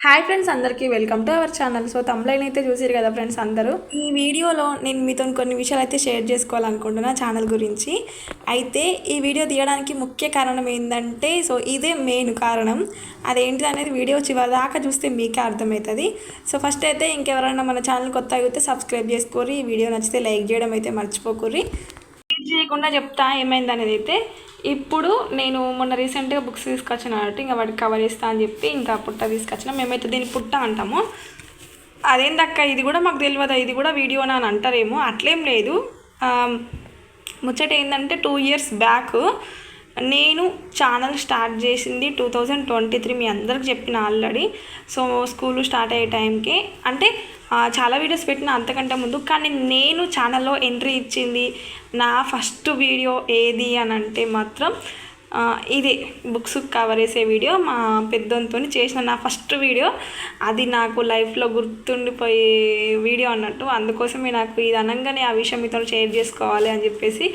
Hi friends అందరికీ welcome to our channel so తమ్లైన్ అయితే చూసారు కదా ఫ్రెండ్స్ అందరూ. ఈ వీడియోలో నేను మీతో కొన్ని విషయాలు అయితే షేర్ చేసుకోవాలనుకుంటున్నా ఛానల్ గురించి. అయితే ఈ వీడియో తీయడానికి ముఖ్య కారణం ఏంటంటే సో ఇదే మెయిన్ కారణం. అదేంటిది అనేది వీడియో చివరిదాకా చూస్తే మీకే అర్థమవుతుంది సో ఫస్ట్ అయితే ఇంకెవరైనా మన ఛానల్ కొత్త అయితే సబ్స్క్రైబ్ చేసుకోరి ఈ వీడియో నచ్చితే లైక్ చేయడం అయితే మర్చిపోకూరి చేయకుండా చెప్తా ఏమైంది అనేది అయితే ఇప్పుడు నేను మొన్న రీసెంట్గా బుక్స్ తీసుకొచ్చిన కాబట్టి ఇంకా వాటికి కవర్ చేస్తా అని చెప్పి ఇంకా పుట్ట తీసుకొచ్చిన మేమైతే దీన్ని పుట్ట అంటాము. అదేందక్క ఇది కూడా మాకు తెలియదు ఇది కూడా వీడియోనా అని అంటారేమో అట్లేం లేదు. ముచ్చట ఏంటంటే టూ ఇయర్స్ బ్యాక్ నేను ఛానల్ స్టార్ట్ చేసింది టూ థౌజండ్ ట్వంటీ త్రీ మీ అందరికి చెప్పిన ఆల్రెడీ. సో స్కూల్ స్టార్ట్ అయ్యే టైంకి. అంటే చాలా వీడియోస్ పెట్టిన అంతకంటే ముందు. కానీ నేను ఛానల్లో ఎంట్రీ ఇచ్చింది నా ఫస్ట్ వీడియో ఏది అని అంటే మాత్రం ఇదే. బుక్స్ కవర్ చేసే వీడియో మా పెద్దంతో చేసిన నా ఫస్ట్ వీడియో అది నాకు లైఫ్లో గుర్తుండిపోయే వీడియో అన్నట్టు. అందుకోసమే నాకు ఇది అనగానే ఆ విషయం మీతో షేర్ చేసుకోవాలి అని చెప్పేసి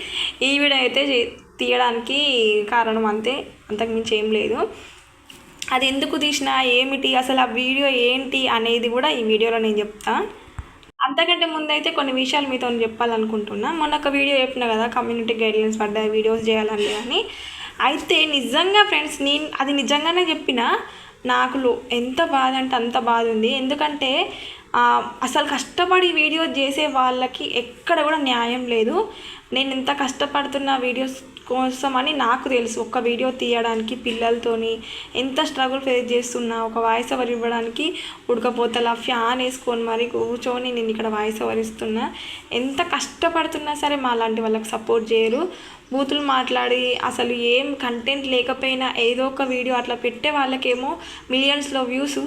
ఈ వీడియో అయితే తీయడానికి కారణం అంతే. అంతకుమించి ఏం లేదు. అది ఎందుకు తీసినా ఏమిటి అసలు ఆ వీడియో ఏంటి అనేది కూడా ఈ వీడియోలో నేను చెప్తాను అంతకంటే ముందైతే కొన్ని విషయాలు మీతో చెప్పాలనుకుంటున్నా. మొన్న ఒక వీడియో చెప్పిన కదా కమ్యూనిటీ గైడ్లైన్స్ పడ్డాయి వీడియోస్ చేయాలని అని. అయితే నిజంగా ఫ్రెండ్స్ నేను అది నిజంగానే చెప్పిన నాకు లో- ఎంత బాధ అంటే అంత బాధ ఉంది. ఎందుకంటే అసలు కష్టపడి వీడియో చేసే వాళ్ళకి ఎక్కడ కూడా న్యాయం లేదు. నేను ఎంత కష్టపడుతున్న వీడియోస్ కోసం అని నాకు తెలుసు. ఒక వీడియో తీయడానికి పిల్లలతోని ఎంత స్ట్రగుల్ ఫేస్ చేస్తున్నా ఒక వాయిస్ ఓవర్ ఇవ్వడానికి ఉడకపోతలా ఫ్యాన్ వేసుకొని మరి కూర్చొని నేను ఇక్కడ వాయిస్ ఓవర్ ఇస్తున్నా. ఎంత కష్టపడుతున్నా సరే మా లాంటి వాళ్ళకి సపోర్ట్ చేయరు. బూతులు మాట్లాడి అసలు ఏం కంటెంట్ లేకపోయినా ఏదో ఒక వీడియో అట్లా పెట్టే వాళ్ళకేమో మిలియన్స్లో వ్యూస్.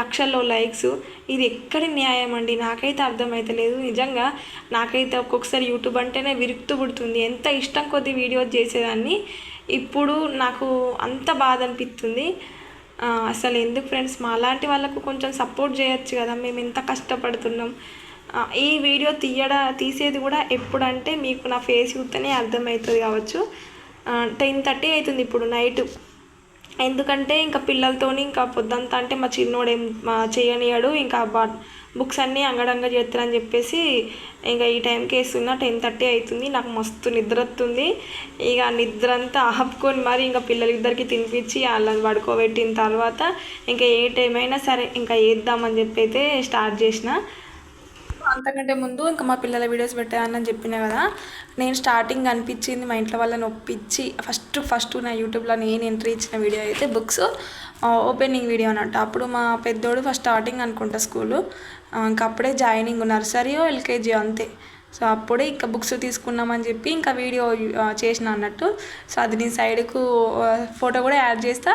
లక్షల్లో లైక్స్. ఇది ఎక్కడి న్యాయం అండి? నాకైతే అర్థమవుతలేదు నిజంగా నాకైతే ఒక్కొక్కసారి యూట్యూబ్ అంటేనే విరుక్తు పుడుతుంది. ఎంత ఇష్టం కొద్ది వీడియోస్ చేసేదాన్ని ఇప్పుడు నాకు అంత బాధ అనిపిస్తుంది. అసలు ఎందుకు ఫ్రెండ్స్? మా అలాంటి వాళ్ళకు కొంచెం సపోర్ట్ చేయొచ్చు కదా. మేము ఎంత కష్టపడుతున్నాం. ఈ వీడియో తీయడ తీసేది కూడా ఎప్పుడంటే మీకు నా ఫేస్ చూస్తేనే అర్థమవుతుంది కావచ్చు. టెన్ థర్టీ అవుతుంది ఇప్పుడు నైట్. ఎందుకంటే ఇంకా పిల్లలతోని ఇంకా పొద్దంతా అంటే మా చిన్నోడేం మా చేయనియాడు ఇంకా బా బుక్స్ అన్నీ అంగడంగా చేస్తారని చెప్పేసి ఇంకా ఈ టైంకి వేస్తున్నా. టెన్ థర్టీ అవుతుంది నాకు మస్తు నిద్ర వస్తుంది ఇక నిద్ర అంతా ఆపుకొని మరి ఇంకా పిల్లలిద్దరికి తినిపించి వాళ్ళని పడుకోబెట్టిన తర్వాత ఇంకా ఏ టైం అయినా సరే ఇంకా వేద్దామని చెప్పి అయితే స్టార్ట్ చేసిన. అంతకంటే ముందు ఇంకా మా పిల్లల వీడియోస్ పెట్టానని చెప్పినా కదా నేను స్టార్టింగ్ అనిపించింది మా ఇంట్లో వాళ్ళని ఒప్పించి ఫస్ట్ ఫస్ట్ నా యూట్యూబ్లో నేను ఎంట్రీ ఇచ్చిన వీడియో అయితే బుక్స్ ఓపెనింగ్ వీడియో అన్నట్టు. అప్పుడు మా పెద్దోడు ఫస్ట్ స్టార్టింగ్ అనుకుంటా స్కూలు ఇంకా అప్పుడే జాయినింగ్ నర్సరీ ఎల్కేజీ అంతే. సో అప్పుడే ఇంకా బుక్స్ తీసుకున్నామని చెప్పి ఇంకా వీడియో చేసిన అన్నట్టు. సో అది నేను సైడ్కు ఫోటో కూడా యాడ్ చేస్తా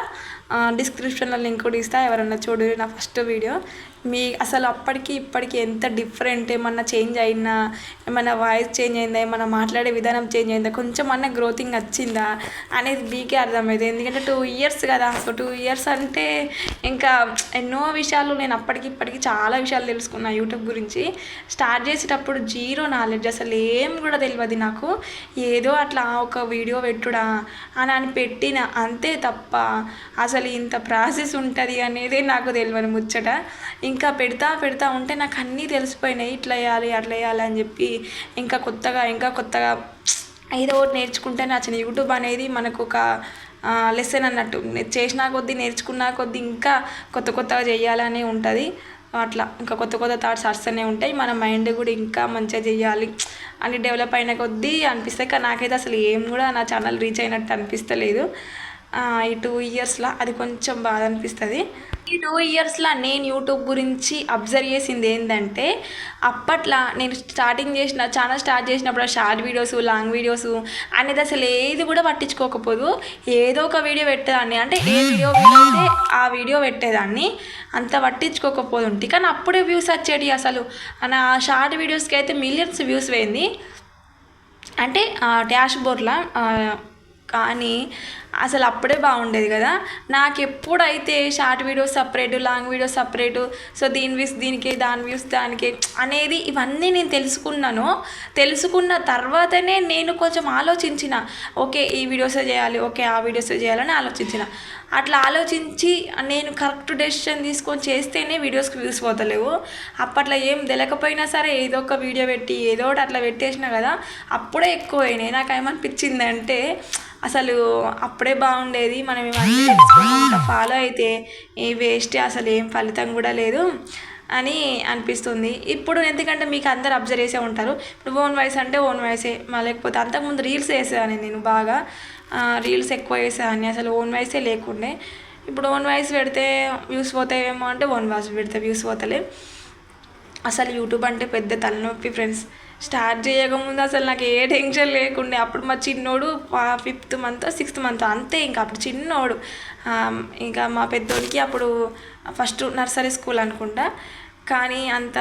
డిస్క్రిప్షన్లో లింక్ కూడా ఇస్తా ఎవరన్నా చూడు నా ఫస్ట్ వీడియో. మీ అసలు అప్పటికి ఇప్పటికి ఎంత డిఫరెంట్ ఏమన్నా చేంజ్ అయినా? ఏమన్నా వాయిస్ చేంజ్ అయిందా? ఏమన్నా మాట్లాడే విధానం చేంజ్ అయిందా? కొంచెం అన్న గ్రోతింగ్ వచ్చిందా? అనేది మీకే అర్థమైంది. ఎందుకంటే టూ ఇయర్స్ కదా. సో టూ ఇయర్స్ అంటే ఇంకా ఎన్నో విషయాలు నేను అప్పటికి ఇప్పటికి చాలా విషయాలు తెలుసుకున్నా యూట్యూబ్ గురించి. స్టార్ట్ చేసేటప్పుడు జీరో నాలెడ్జ్ అసలు ఏం కూడా తెలియదు నాకు. ఏదో అట్లా ఒక వీడియో పెట్టుడా? అని అని పెట్టిన. అంతే తప్ప అసలు ఇంత ప్రాసెస్ ఉంటుంది అనేది నాకు తెలియని ముచ్చట. ఇంకా పెడతా పెడతా ఉంటే నాకు అన్నీ తెలిసిపోయినాయి. ఇట్లా వేయాలి అట్లా వేయాలి అని చెప్పి ఇంకా కొత్తగా ఇంకా కొత్తగా ఏదో ఒకటి నేర్చుకుంటే నా చిన్న యూట్యూబ్ అనేది మనకు ఒక లెసన్ అన్నట్టు. చేసినా కొద్దీ నేర్చుకున్నా కొద్దీ ఇంకా కొత్త కొత్తగా చేయాలనే ఉంటుంది. అట్లా ఇంకా కొత్త కొత్త థాట్స్ వస్తూనే ఉంటాయి. మన మైండ్ కూడా ఇంకా మంచిగా చేయాలి అని డెవలప్ అయిన కొద్దీ అనిపిస్తాయి. కానీ నాకైతే అసలు ఏం కూడా నా ఛానల్ రీచ్ అయినట్టు అనిపిస్తలేదు. ఈ టూ ఇయర్స్లో అది కొంచెం బాధ అనిపిస్తుంది. ఈ టూ ఇయర్స్లో నేను యూట్యూబ్ గురించి అబ్జర్వ్ చేసింది ఏంటంటే అప్పట్లో నేను స్టార్టింగ్ చేసిన ఛానల్ స్టార్ట్ చేసినప్పుడు షార్ట్ వీడియోస్ లాంగ్ వీడియోస్ అనేది అసలు ఏది కూడా పట్టించుకోకపోదు. ఏదో ఒక వీడియో పెట్టేదాన్ని. అంటే ఏ వీడియో అయితే ఆ వీడియో పెట్టేదాన్ని. అంత పట్టించుకోకపోతుంటే కానీ అప్పుడే వ్యూస్ వచ్చేటి అసలు. నా షార్ట్ వీడియోస్కి అయితే మిలియన్స్ వ్యూస్ పోయింది. అంటే డాష్ బోర్డ్లో కానీ అసలు అప్పుడే బాగుండేది కదా. నాకు ఎప్పుడైతే short videos separate long videos separate so దీని వ్యూస్ దీనికి దాని వ్యూస్ దానికి అనేది ఇవన్నీ నేను తెలుసుకున్నాను. తెలుసుకున్న తర్వాతనే నేను కొంచెం ఆలోచించిన ఓకే ఈ వీడియోసే చేయాలి ఓకే ఆ వీడియోసే చేయాలని ఆలోచించిన. అట్లా ఆలోచించి నేను కరెక్ట్ డెసిషన్ తీసుకొని చేస్తేనే వీడియోస్కి వ్యూస్ పోతలేవు. అప్పట్లో ఏం తెలియకపోయినా సరే ఏదో ఒక వీడియో పెట్టి ఏదో ఒకటి అట్లా పెట్టేసిన కదా అప్పుడే ఎక్కువ అయినాయి నాకు ఏమనిపించింది అంటే అసలు అప్పుడే బాగుండేది. మనం ఇవన్నీ ఫాలో అయితే ఏ వేస్ట్ అసలు ఏం ఫలితం కూడా లేదు అని అనిపిస్తుంది. ఇప్పుడు ఎందుకంటే మీకు అందరు అబ్జర్వ్ చేసే ఉంటారు. ఇప్పుడు ఓన్ వాయిస్ అంటే ఓన్ వాయిసే. మా లేకపోతే అంతకుముందు రీల్స్ వేసేదాన్ని నేను బాగా. రీల్స్ ఎక్కువ వేసేదాన్ని అసలు ఓన్ వాయిసే లేకుండే. ఇప్పుడు ఓన్ వాయిస్ పెడితే వ్యూస్ పోతాయేమో అంటే ఓన్ వాయిస్ పెడితే వ్యూస్ పోతలే. అసలు యూట్యూబ్ అంటే పెద్ద తలనొప్పి ఫ్రెండ్స్ స్టార్ట్ చేయకముందు అసలు నాకు ఏ టెన్షన్ లేకుండే. అప్పుడు మా చిన్నోడు ఫిఫ్త్ మంత్ సిక్స్త్ మంత్ అంతే ఇంకా. అప్పుడు చిన్నోడు. ఇంకా మా పెద్దోడికి అప్పుడు ఫస్ట్ నర్సరీ స్కూల్ అనుకుంటా. కానీ అంత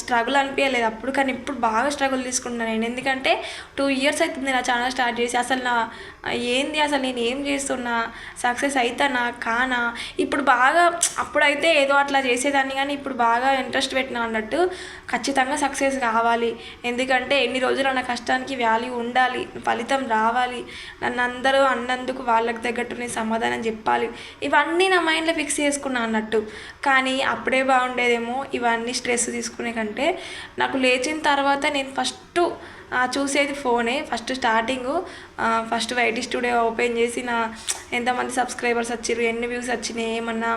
స్ట్రగుల్ అనిపించలేదు అప్పుడు. కానీ ఇప్పుడు బాగా స్ట్రగుల్ తీసుకుంటున్నాను నేను. ఎందుకంటే టూ ఇయర్స్ అవుతుంది నా ఛానల్ స్టార్ట్ చేసి. అసలు నా ఏంది అసలు నేను ఏం చేస్తున్నా? సక్సెస్ అవుతానా కానా? ఇప్పుడు బాగా అప్పుడైతే ఏదో అట్లా చేసేదాన్ని కానీ ఇప్పుడు బాగా ఇంట్రెస్ట్ పెట్టినా అన్నట్టు ఖచ్చితంగా సక్సెస్ కావాలి ఎందుకంటే ఎన్ని రోజులు నా కష్టానికి వాల్యూ ఉండాలి ఫలితం రావాలి. నన్ను అందరూ అన్నందుకు వాళ్ళకి తగ్గట్టు నేను సమాధానం చెప్పాలి. ఇవన్నీ నా మైండ్లో ఫిక్స్ చేసుకున్నా అన్నట్టు. కానీ అప్పుడే బాగుండేదేమో ఇవన్నీ స్ట్రెస్ తీసుకునే కంటే నాకు లేచిన తర్వాత నేను ఫస్ట్ చూసేది ఫోనే. First starting first YT studio open చేసి నా ఎంతమంది సబ్స్క్రైబర్స్ వచ్చారు ఎన్ని వ్యూస్ వచ్చినాయి ఏమన్నా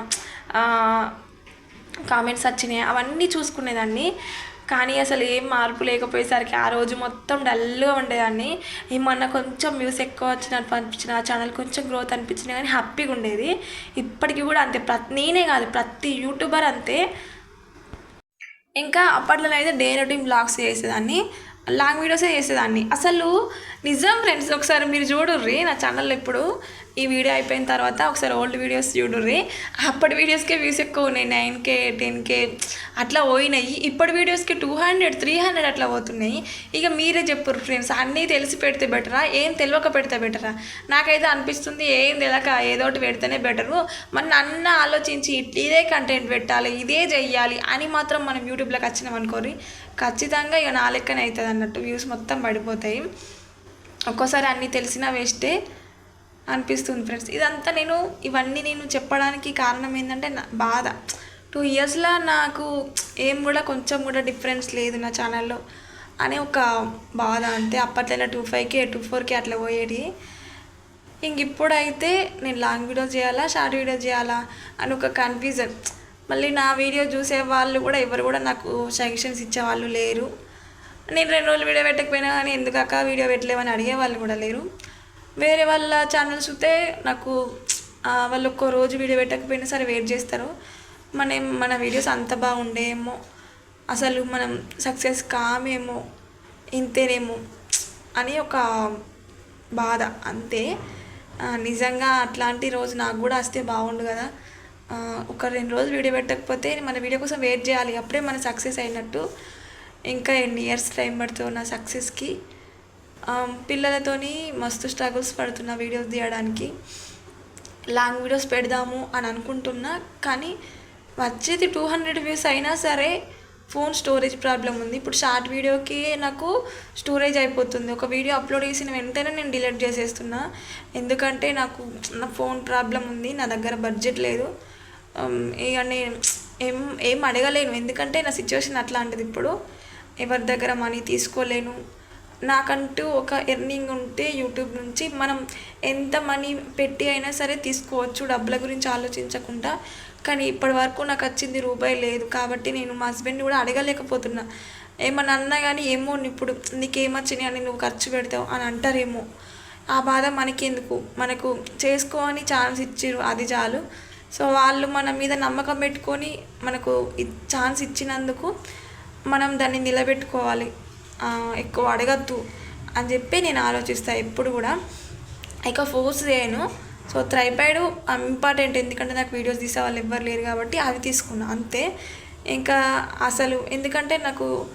కామెంట్స్ వచ్చినాయి అవన్నీ చూసుకునేదాన్ని. కానీ అసలు ఏం మార్పు లేకపోయేసరికి ఆ రోజు మొత్తం డల్గా ఉండేదాన్ని. ఏమన్నా కొంచెం వ్యూస్ ఎక్కువ వచ్చినట్టు అనిపించిన ఛానల్ కొంచెం గ్రోత్ అనిపించిన కానీ హ్యాపీగా ఉండేది. ఇప్పటికీ కూడా అంతే. ప్రతి నేనే కాదు ప్రతి యూట్యూబర్ అంతే. ఇంకా అప్పట్లో అయితే డే రొటీన్ బ్లాగ్స్ చేసేదాన్ని లాంగ్ వీడియోసే చేసేదాన్ని. అసలు నిజం ఫ్రెండ్స్ ఒకసారి మీరు చూడుర్రి నా ఛానల్లో ఇప్పుడు ఈ వీడియో అయిపోయిన తర్వాత ఒకసారి ఓల్డ్ వీడియోస్ చూడుర్రి. అప్పటి వీడియోస్కే వ్యూస్ ఎక్కువ ఉన్నాయి. నైన్ కే టెన్ కే అట్లా పోయినాయి. ఇప్పటి వీడియోస్కి టూ హండ్రెడ్ త్రీ హండ్రెడ్ అట్లా పోతున్నాయి. ఇక మీరే చెప్పుర్రు ఫ్రెండ్స్ అన్నీ తెలిసి పెడితే బెటరా ఏం తెలియక పెడితే బెటరా నాకైతే అనిపిస్తుంది ఏం తెలియక ఏదో ఒకటి పెడితేనే బెటరు మన అన్న ఆలోచించి ఇదే కంటెంట్ పెట్టాలి ఇదే చెయ్యాలి అని మాత్రం మనం యూట్యూబ్లోకి వచ్చినాం అనుకోరి ఖచ్చితంగా ఇక నా లెక్కనే అవుతుంది అన్నట్టు వ్యూస్ మొత్తం పడిపోతాయి. ఒక్కోసారి అన్నీ తెలిసినా వేస్టే అనిపిస్తుంది ఫ్రెండ్స్. ఇదంతా నేను ఇవన్నీ నేను చెప్పడానికి కారణం ఏంటంటే నా బాధ. టూ ఇయర్స్లో నాకు ఏం కూడా కొంచెం కూడా డిఫరెన్స్ లేదు నా ఛానల్లో అనే ఒక బాధ అంతే. అప్పట్లో టూ ఫైవ్కి టూ ఫోర్కి అట్లా పోయేది. ఇంక ఇప్పుడైతే నేను లాంగ్ వీడియో చేయాలా షార్ట్ వీడియో చేయాలా అని ఒక కన్ఫ్యూజన్ మళ్ళీ నా వీడియో చూసే వాళ్ళు కూడా ఎవరు కూడా నాకు సజెషన్స్ ఇచ్చేవాళ్ళు లేరు. నేను రెండు రోజులు వీడియో పెట్టకపోయినా కానీ ఎందుకు వీడియో పెట్టలేవని అడిగే వాళ్ళు కూడా లేరు. వేరే వాళ్ళ ఛానల్స్ చూస్తే నాకు వాళ్ళు ఒక్కో రోజు వీడియో పెట్టకపోయినా సరే వెయిట్ చేస్తారు. మన మన వీడియోస్ అంత బాగుండేమో. అసలు మనం సక్సెస్ కామేమో ఇంతేనేమో అని ఒక బాధ. అంతే. నిజంగా అట్లాంటి రోజు నాకు కూడా వస్తే బాగుండు కదా. ఒక రెండు రోజులు వీడియో పెట్టకపోతే మన వీడియో కోసం వెయిట్ చేయాలి. అప్పుడే మన సక్సెస్ అయినట్టు. ఇంకా ఎన్ని ఇయర్స్ టైం పడుతుంది నా సక్సెస్కి పిల్లలతోని మస్తు స్ట్రగుల్స్ పడుతున్న వీడియోస్ తీయడానికి. లాంగ్ వీడియోస్ పెడదాము అని అనుకుంటున్నా కానీ వచ్చేది టూ హండ్రెడ్ వ్యూస్ అయినా సరే ఫోన్ స్టోరేజ్ ప్రాబ్లం ఉంది. ఇప్పుడు షార్ట్ వీడియోకి నాకు స్టోరేజ్ అయిపోతుంది. ఒక వీడియో అప్లోడ్ చేసిన వెంటనే నేను డిలీట్ చేసేస్తున్నా. ఎందుకంటే నాకు నా ఫోన్ ప్రాబ్లం ఉంది నా దగ్గర బడ్జెట్ లేదు. ఇక నేను ఏం ఏం అడగలేను. ఎందుకంటే నా సిచ్యువేషన్ అట్లాంటిది ఇప్పుడు. ఎవరి దగ్గర మనీ తీసుకోలేను. నాకంటూ ఒక ఎర్నింగ్ ఉంటే యూట్యూబ్ నుంచి మనం ఎంత మనీ పెట్టి అయినా సరే తీసుకోవచ్చు డబ్బుల గురించి ఆలోచించకుండా. కానీ ఇప్పటి వరకు నాకు వచ్చింది రూపాయి లేదు కాబట్టి నేను మా హస్బెండ్ కూడా అడగలేకపోతున్నా. ఏమన్నా అన్నా కానీ ఏమో ఇప్పుడు నీకేమొచ్చినాయి అని నువ్వు ఖర్చు పెడతావు అని అంటారేమో. ఆ బాధ మనకెందుకు? మనకు చేసుకో అని ఛాన్స్ ఇచ్చిర్రు అది చాలు. సో వాళ్ళు మన మీద నమ్మకం పెట్టుకొని మనకు ఛాన్స్ ఇచ్చినందుకు మనం దాన్ని నిలబెట్టుకోవాలి. ఎక్కువ అడగద్దు అని చెప్పి నేను ఆలోచిస్తాను ఎప్పుడు కూడా. ఇక ఫోర్స్ చేయను. సో త్రైపాయిడ్ ఇంపార్టెంట్ ఎందుకంటే నాకు వీడియోస్ తీసే వాళ్ళు ఎవ్వరు లేరు కాబట్టి అది తీసుకున్నా అంతే. ఇంకా అసలు ఎందుకంటే నాకు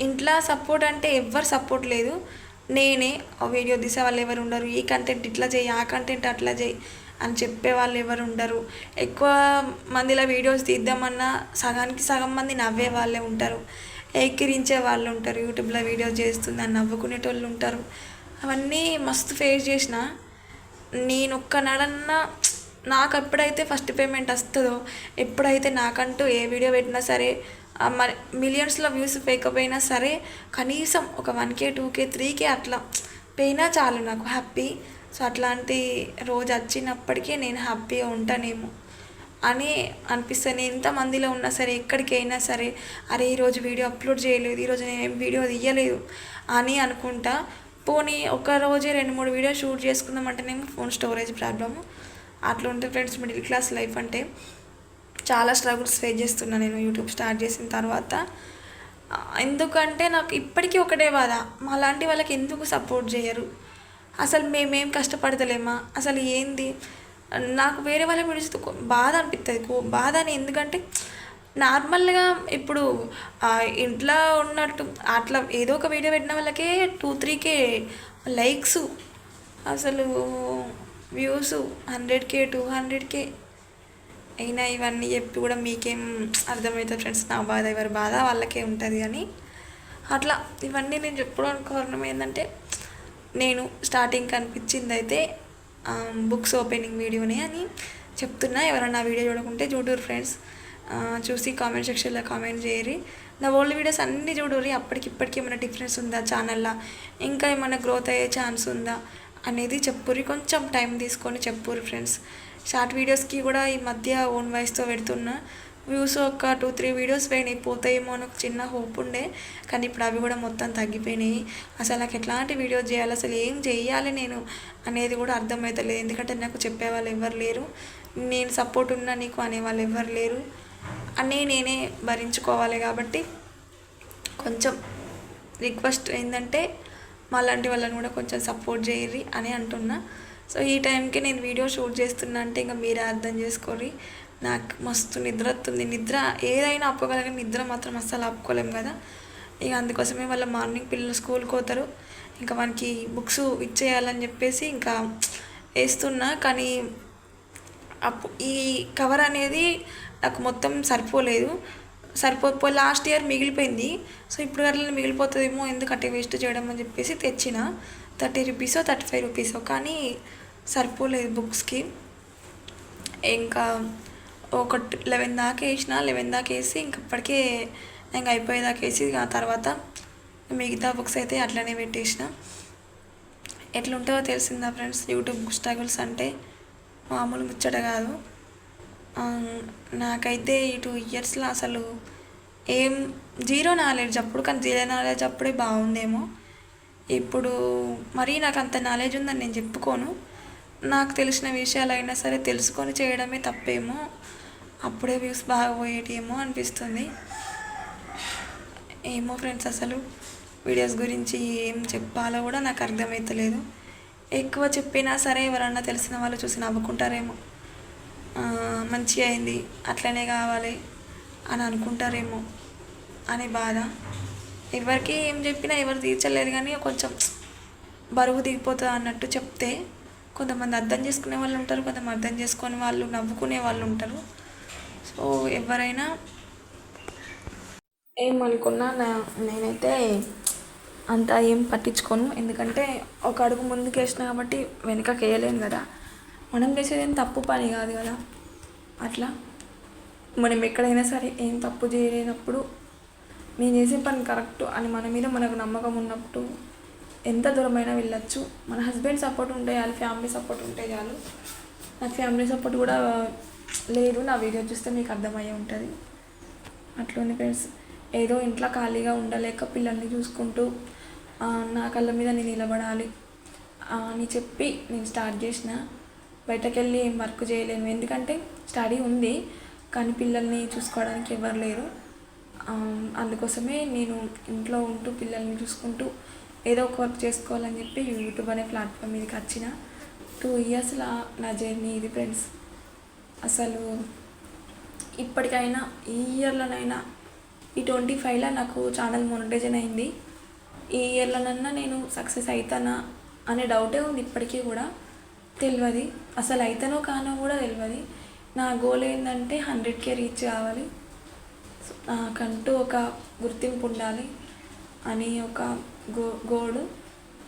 ఇంట్లో సపోర్ట్ అంటే ఎవ్వరు సపోర్ట్ లేదు. నేనే ఆ వీడియో తీసే వాళ్ళు ఎవరు ఉండరు. ఈ కంటెంట్ ఇట్లా చేయి ఆ కంటెంట్ అట్లా చేయి అని చెప్పే వాళ్ళు ఎవరు ఉండరు. ఎక్కువ మందిలో వీడియోస్ తీద్దామన్నా సగానికి సగం మంది నవ్వే వాళ్ళే ఉంటారు. ఎక్కిరించే వాళ్ళు ఉంటారు యూట్యూబ్లో వీడియో చేస్తుంది అని నవ్వుకునేటోళ్ళు ఉంటారు. అవన్నీ మస్తు ఫేస్ చేసిన నేను ఒక్క నడన్నా నాకు ఎప్పుడైతే ఫస్ట్ పేమెంట్ వస్తుందో ఎప్పుడైతే నాకంటూ ఏ వీడియో పెట్టినా సరే మరి మిలియన్స్లో వ్యూస్ పేకపోయినా సరే కనీసం ఒక one K two K three K అట్లా పోయినా చాలు నాకు హ్యాపీ సో అట్లాంటి రోజు వచ్చినప్పటికీ నేను హ్యాపీగా ఉంటానేమో. అని అనిపిస్తుంది. ఎంతమందిలో ఉన్నా సరే ఎక్కడికి అయినా సరే అరే ఈరోజు వీడియో అప్లోడ్ చేయలేదు ఈరోజు నేను ఏం వీడియో తీయలేదు అని అనుకుంటా. పోనీ ఒక రోజే రెండు మూడు వీడియో షూట్ చేసుకుందామంటేనేమో ఫోన్ స్టోరేజ్ ప్రాబ్లము. అట్లా ఉంటే ఫ్రెండ్స్ మిడిల్ క్లాస్ లైఫ్ అంటే చాలా స్ట్రగుల్స్ ఫేస్ చేస్తున్నా నేను యూట్యూబ్ స్టార్ట్ చేసిన తర్వాత. ఎందుకంటే నాకు ఇప్పటికీ ఒకటే బాధ. మాలాంటి వాళ్ళకి ఎందుకు సపోర్ట్ చేయరు? అసలు మేమేం కష్టపడతలేమా? అసలు ఏంది? నాకు వేరే వాళ్ళ విడిచి బాధ అనిపిస్తుంది కో- బాధ అని ఎందుకంటే నార్మల్గా ఇప్పుడు ఇంట్లో ఉన్నట్టు అట్లా ఏదో ఒక వీడియో పెట్టిన వాళ్ళకే టూ త్రీకే లైక్స్ అసలు views hundred K two hundred K అయినా ఇవన్నీ చెప్పి కూడా మీకేం అర్థమవుతుంది ఫ్రెండ్స్? నా బాధ ఎవరి బాధ వాళ్ళకే ఉంటుంది కానీ అట్లా ఇవన్నీ నేను చెప్పుకోవడానికి కారణం ఏంటంటే నేను స్టార్టింగ్ కనిపించింది అయితే బుక్స్ ఓపెనింగ్ వీడియోనే అని చెప్తున్నా. ఎవరైనా వీడియో చూడకుంటే చూడరు ఫ్రెండ్స్. చూసి కామెంట్ సెక్షన్లో కామెంట్ చేయరి నా ఓల్డ్ వీడియోస్ అన్నీ చూడరు అప్పటికిప్పటికి ఏమైనా డిఫరెన్స్ ఉందా ఛానల్లో? ఇంకా ఏమైనా గ్రోత్ అయ్యే ఛాన్స్ ఉందా అనేది చెప్పుర్రి. కొంచెం టైం తీసుకొని చెప్పుర్రి ఫ్రెండ్స్. షార్ట్ వీడియోస్కి కూడా ఈ మధ్య ఓన్ వాయిస్తో పెడుతున్నా. వ్యూస్ ఒక టూ త్రీ వీడియోస్ పోయినాయి. పోతాయేమో అని ఒక చిన్న హోప్ ఉండే. కానీ ఇప్పుడు అవి కూడా మొత్తం తగ్గిపోయినాయి. అసలు నాకు ఎట్లాంటి వీడియోస్ చేయాలి? అసలు ఏం చేయాలి నేను అనేది కూడా అర్థమవుతలేదు ఎందుకంటే నాకు చెప్పేవాళ్ళు ఎవరు లేరు. నేను సపోర్ట్ ఉన్నా నీకు అనేవాళ్ళు ఎవరు లేరు. అని నేనే భరించుకోవాలి కాబట్టి కొంచెం రిక్వెస్ట్ ఏంటంటే మాలాంటి వాళ్ళని కూడా కొంచెం సపోర్ట్ చేయరి అని అంటున్నా. సో ఈ టైంకి నేను వీడియో షూట్ చేస్తున్నా అంటే ఇంకా మీరే అర్థం చేసుకోరి నాకు మస్తు నిద్ర వస్తుంది. నిద్ర ఏదైనా ఆపుకోగలిగిన నిద్ర మాత్రం అస్సలు ఆపుకోలేము కదా. ఇక అందుకోసమే వాళ్ళ మార్నింగ్ పిల్లలు స్కూల్కి పోతారు. ఇంకా మనకి బుక్స్ ఇచ్చేయాలని చెప్పేసి ఇంకా వేస్తున్నా. కానీ అప్పు ఈ కవర్ అనేది నాకు మొత్తం సరిపోలేదు. సరిపోకపోయి లాస్ట్ ఇయర్ మిగిలిపోయింది. సో ఇప్పుడు అట్లా మిగిలిపోతుందేమో ఎందుకు అట్టే వేస్ట్ చేయడం అని చెప్పేసి తెచ్చిన. థర్టీ రూపీసో థర్టీ ఫైవ్ రూపీసో కానీ సరిపోలేదు బుక్స్కి. ఇంకా ఒక లెవెన్ దాకా వేసిన లెవెన్ దాకా వేసి ఇంక ఇప్పటికే ఇంకా అయిపోయేదాకా వేసి ఆ తర్వాత మిగతా బుక్స్ అయితే అట్లనే పెట్టేసిన. ఎట్లుంటుందో తెలిసిందా ఫ్రెండ్స్? యూట్యూబ్ స్ట్రగుల్స్ అంటే మామూలు ముచ్చట కాదు. నాకైతే ఈ టూ ఇయర్స్లో అసలు ఏం జీరో నాలెడ్జ్ అప్పుడు కానీ జీరో నాలెడ్జ్ అప్పుడే బాగుందేమో. ఇప్పుడు మరీ నాకు అంత నాలెడ్జ్ ఉందని నేను చెప్పుకోను. నాకు తెలిసిన విషయాలు అయినా సరే తెలుసుకొని చేయడమే తప్పేమో. అప్పుడే వ్యూస్ బాగా పోయేటేమో అనిపిస్తుంది. ఏమో ఫ్రెండ్స్ అసలు వీడియోస్ గురించి ఏం చెప్పాలో కూడా నాకు అర్థమవుతలేదు ఎక్కువ చెప్పినా సరే ఎవరన్నా తెలిసిన వాళ్ళు చూసి నవ్వుకుంటారేమో. మంచి అయింది అట్లనే కావాలి అని అనుకుంటారేమో అనే బాధ. ఎవరికి ఏం చెప్పినా ఎవరు తీర్చలేదు కానీ కొంచెం బరువు దిగిపోతుంది అన్నట్టు చెప్తే కొంతమంది అర్థం చేసుకునే వాళ్ళు ఉంటారు కొంతమంది అర్థం చేసుకునే వాళ్ళు నవ్వుకునే వాళ్ళు ఉంటారు. సో ఎవరైనా ఏమనుకున్నా నా నేనైతే అంత ఏం పట్టించుకోను. ఎందుకంటే ఒక అడుగు ముందుకు వేసిన కాబట్టి వెనుకకి వేయలేను కదా. మనం చేసేది ఏం తప్పు పని కాదు కదా. అట్లా మనం ఎక్కడైనా సరే ఏం తప్పు చేయలేనప్పుడు నేను చేసే పని కరెక్ట్ అని మన మీద మనకు నమ్మకం ఉన్నప్పుడు ఎంత దూరమైనా వెళ్ళొచ్చు. మన హస్బెండ్ సపోర్ట్ ఉంటే చాలు ఫ్యామిలీ సపోర్ట్ ఉంటే చాలు. నా ఫ్యామిలీ సపోర్ట్ కూడా లేదు నా వీడియో చూస్తే మీకు అర్థమయ్యే ఉంటుంది. అట్లుంది ఫ్రెండ్స్. ఏదో ఇంట్లో ఖాళీగా ఉండలేక పిల్లల్ని చూసుకుంటూ నా కళ్ళ మీద నేను నిలబడాలి. అని చెప్పి నేను స్టార్ట్ చేసిన. బయటకెళ్ళి ఏం వర్క్ చేయలేను. ఎందుకంటే స్టడీ ఉంది కానీ పిల్లల్ని చూసుకోవడానికి ఎవరు లేరు. అందుకోసమే నేను ఇంట్లో ఉంటూ పిల్లల్ని చూసుకుంటూ ఏదో ఒక వర్క్ చేసుకోవాలని చెప్పి యూట్యూబ్ అనే ప్లాట్ఫామ్ మీదకి వచ్చిన. టూ ఇయర్స్లో నా జర్నీ ఇది ఫ్రెండ్స్. అసలు ఇప్పటికైనా ఈ ఇయర్లోనైనా ఈ ట్వంటీ ఫైవ్లో నాకు ఛానల్ మొనిటైజన్ అయింది. ఈ ఇయర్లోనన్నా నేను సక్సెస్ అవుతానా అనే డౌటే ఉంది ఇప్పటికీ కూడా. తెలియదు అసలు అవుతానో కానో కూడా తెలియదు నా గోల్ ఏంటంటే హండ్రెడ్కే రీచ్ కావాలి. నాకంటూ ఒక గుర్తింపు ఉండాలి అని ఒక గో గోడు.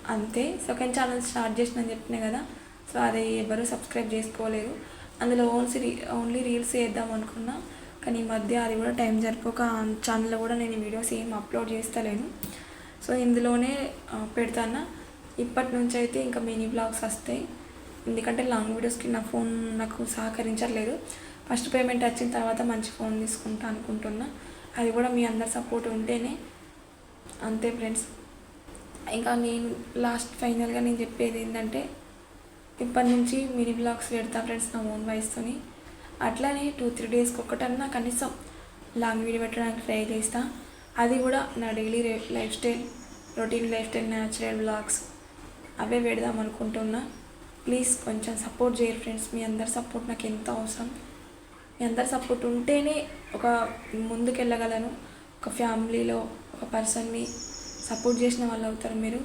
అంతే. సెకండ్ ఛానల్ స్టార్ట్ చేసిన చెప్పిన కదా. సో అది ఎవరు సబ్స్క్రైబ్ చేసుకోలేదు. అందులో ఓన్లీ రీ ఓన్లీ రీల్స్ చేద్దాం అనుకున్నా. కానీ ఈ మధ్య అది కూడా టైం జరిపోక ఛానల్లో కూడా నేను వీడియోస్ ఏం అప్లోడ్ చేస్తలేను సో ఇందులోనే పెడతాను ఇప్పటి నుంచి అయితే ఇంకా మినీ బ్లాగ్స్ వస్తాయి. ఎందుకంటే లాంగ్ వీడియోస్కి నా ఫోన్ నాకు సహకరించట్లేదు. ఫస్ట్ పేమెంట్ వచ్చిన తర్వాత మంచి ఫోన్ తీసుకుంటా అనుకుంటున్నా. అది కూడా మీ అందరి సపోర్ట్ ఉంటేనే. అంతే ఫ్రెండ్స్. ఇంకా నేను లాస్ట్ ఫైనల్గా నేను చెప్పేది ఏంటంటే ఇప్పటి నుంచి మినీ బ్లాగ్స్ పెడతా ఫ్రెండ్స్ నా ఓన్ వాయిస్తోని అట్లానే టూ త్రీ డేస్కి ఒక్కటన్నా కనీసం లాంగ్ వీడియో పెట్టడానికి ట్రై చేస్తా. అది కూడా నా daily lifestyle routine lifestyle natural blogs. అవే పెడదాం అనుకుంటున్నా. ప్లీజ్ కొంచెం సపోర్ట్ చేయరు ఫ్రెండ్స్ మీ అందరి సపోర్ట్ నాకు ఎంత అవసరం. మీ అందరి సపోర్ట్ ఉంటేనే ఒక ముందుకెళ్ళగలను. ఒక ఫ్యామిలీలో ఒక పర్సన్ని సపోర్ట్ చేసిన వాళ్ళు అవుతారు మీరు.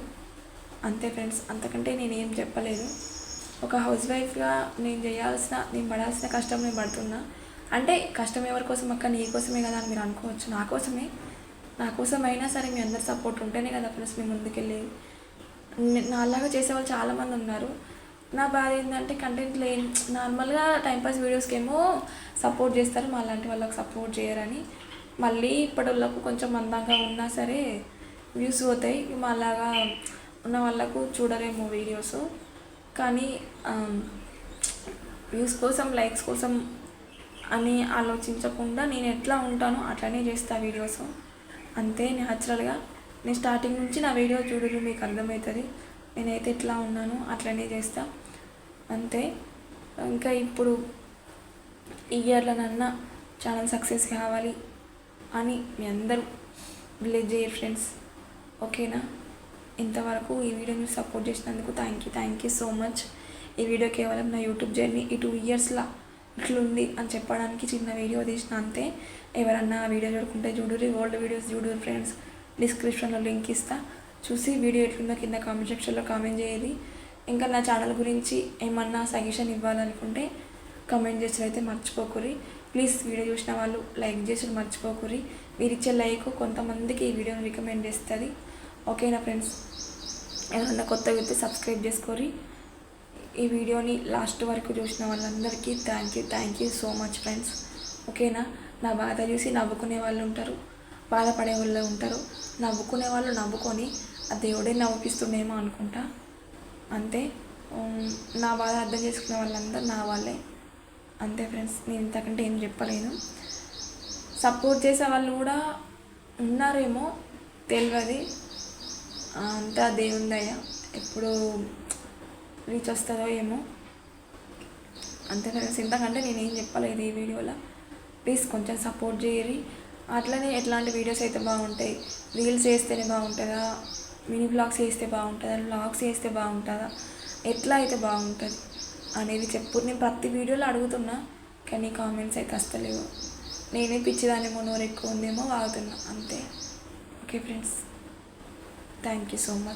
అంతే ఫ్రెండ్స్ అంతకంటే నేను ఏం చెప్పలేదు. ఒక హౌస్ వైఫ్గా నేను చేయాల్సిన నేను పడాల్సిన కష్టం నేను పడుతున్నా. అంటే కష్టం ఎవరి కోసం అక్క నీ కోసమే కదా అని మీరు అనుకోవచ్చు. నా కోసమే. నా కోసం అయినా సరే మీ అందరి సపోర్ట్ ఉంటేనే కదా ఫ్రెండ్స్ మేము ముందుకెళ్ళేది నాలాగా చేసేవాళ్ళు చాలామంది ఉన్నారు. నా బాధ ఏంటంటే కంటెంట్ లేని నార్మల్గా టైంపాస్ వీడియోస్కి ఏమో సపోర్ట్ చేస్తారు. మా లాంటి వాళ్ళకి సపోర్ట్ చేయరని. మళ్ళీ ఇప్పటి వాళ్ళకు కొంచెం అందంగా ఉన్నా సరే వ్యూస్ పోతాయి. మా అలాగా ఉన్న వాళ్ళకు చూడరేమో వీడియోస్ కానీ వ్యూస్ కోసం లైక్స్ కోసం అని ఆలోచించకుండా నేను ఎట్లా ఉంటానో అట్లనే చేస్తా వీడియోస్. అంతే న్యాచురల్గా నేను స్టార్టింగ్ నుంచి నా వీడియో చూడరు మీకు అర్థమవుతుంది. నేనైతే ఎట్లా ఉన్నానో అట్లనే చేస్తా. అంతే. ఇంకా ఇప్పుడు ఈ ఇయర్లోనన్నా ఛానల్ సక్సెస్ కావాలి అని మీ అందరూ విలేజ్ ఫ్రెండ్స్ ఓకేనా? ఇంతవరకు ఈ వీడియోని సపోర్ట్ చేసినందుకు thank you thank you so much ఈ వీడియో కేవలం నా యూట్యూబ్ జర్నీ ఈ టూ ఇయర్స్లో ఇట్లుంది అని చెప్పడానికి చిన్న వీడియో తీసిన అంతే. ఎవరన్నా వీడియో చూడుకుంటే చూడురి ఓల్డ్ వీడియోస్ చూడురు ఫ్రెండ్స్ డిస్క్రిప్షన్లో లింక్ ఇస్తా. చూసి వీడియో ఎట్లుందో కింద కామెంట్ సెక్షన్లో కామెంట్ చేయాలి ఇంకా నా ఛానల్ గురించి ఏమన్నా సజెషన్ ఇవ్వాలనుకుంటే కామెంట్ చేసి అయితే మర్చిపోకురి ప్లీజ్ వీడియో చూసిన వాళ్ళు లైక్ చేసి మర్చిపోకురి మీరు ఇచ్చే లైక్ కొంతమందికి ఈ వీడియోని రికమెండ్ చేస్తుంది. ఓకేనా ఫ్రెండ్స్? ఎవరన్నా కొత్త అయితే సబ్స్క్రైబ్ చేసుకోరి ఈ వీడియోని లాస్ట్ వరకు చూసిన వాళ్ళందరికీ thank you thank you so much friends ఓకేనా? నా బాధ చూసి నవ్వుకునే వాళ్ళు ఉంటారు బాధపడే వాళ్ళు ఉంటారు. నవ్వుకునే వాళ్ళు నవ్వుకొని ఆ దేవుడే నవ్వుపిస్తుండేమో అనుకుంటా. అంతే. నా బాధ అర్థం చేసుకునే వాళ్ళందరూ నా వాళ్ళే. అంతే ఫ్రెండ్స్ నేను ఇంతకంటే ఏం చెప్పలేను. సపోర్ట్ చేసే వాళ్ళు కూడా ఉన్నారేమో తెలియదు. అంతా దేవుని దయ ఎప్పుడు రీచ్ వస్తుందో ఏమో. అంతే ఫ్రెండ్స్ ఇంతకంటే నేనేం చెప్పలేదు ఈ వీడియోలో. ప్లీజ్ కొంచెం సపోర్ట్ చేయరి అట్లనే ఎట్లాంటి వీడియోస్ అయితే బాగుంటాయి. రీల్స్ చేస్తేనే బాగుంటుందా? మినీ బ్లాగ్స్ చేస్తే బాగుంటుందా? బ్లాగ్స్ చేస్తే బాగుంటుందా? ఎట్లా అయితే బాగుంటుంది? అనేది చెప్పు. నేను ప్రతి వీడియోలో అడుగుతున్నా కానీ కామెంట్స్ అయితే అస్తలేవు నేనే పిచ్చిదానేమో నోరు ఎక్కువ ఉందేమో వాగుతున్నా. అంతే. Okay friends. Thank you so much